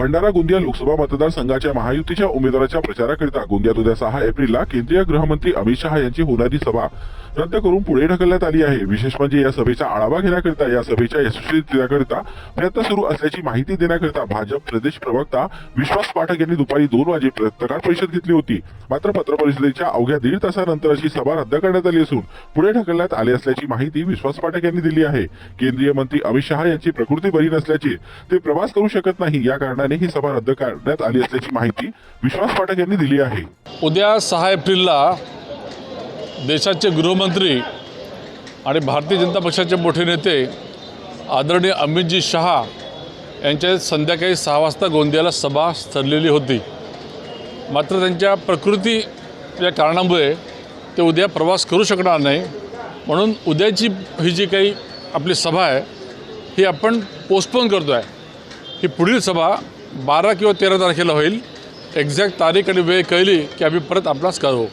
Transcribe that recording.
भंडारा गोंदिया लोकसभा मतदारसंघाच्या महायुतीच्या उमेदवाराच्या प्रचाराकरिता गोंदियात उद्या सहा एप्रिलला केंद्रीय गृहमंत्री अमित शहा यांची होणारी सभा रद्द करून पुढे ढकलण्यात आली आहे. विशेष म्हणजे या सभेचा आढावा घेण्याकरिता या सभेच्या यशस्वीकरिता प्रयत्न सुरू असल्याची माहिती देण्याकरिता भाजप प्रदेश प्रवक्ता विश्वास पाठक यांनी दुपारी दोन वाजे पत्रकार परिषद घेतली होती. मात्र पत्रपरिषदेच्या अवघ्या दीड तासानंतर अशी सभा रद्द करण्यात आली असून पुढे ढकलण्यात आले असल्याची माहिती विश्वास पाठक यांनी दिली आहे. केंद्रीय मंत्री अमित शहा यांची प्रकृती बरी नसल्याचे ते प्रवास करू शकत नाही. या कारणाने ही सभा रद्द करण्यात आली असल्याची माहिती विश्वास पाठक यांनी दिली आहे. उद्या सहा एप्रिलला देशाचे गृहमंत्री आणि भारतीय जनता पक्षाचे मोठे नेते आदरणीय अमितजी शहा यांच्या संध्याकाळी सहा वाजता गोंदियाला सभा स्थरलेली होती. मात्र त्यांच्या प्रकृती या कारणामुळे ते उद्या प्रवास करू शकणार नाही. म्हणून उद्याची ही जी काही आपली सभा आहे ही आपण पोस्टपोन करतो आहे ही पुढील सभा बारा किंवा तेरा तारखेला होईल. एक्झॅक्ट तारीख आणि वेळ कळली की आम्ही परत आपणास कळवू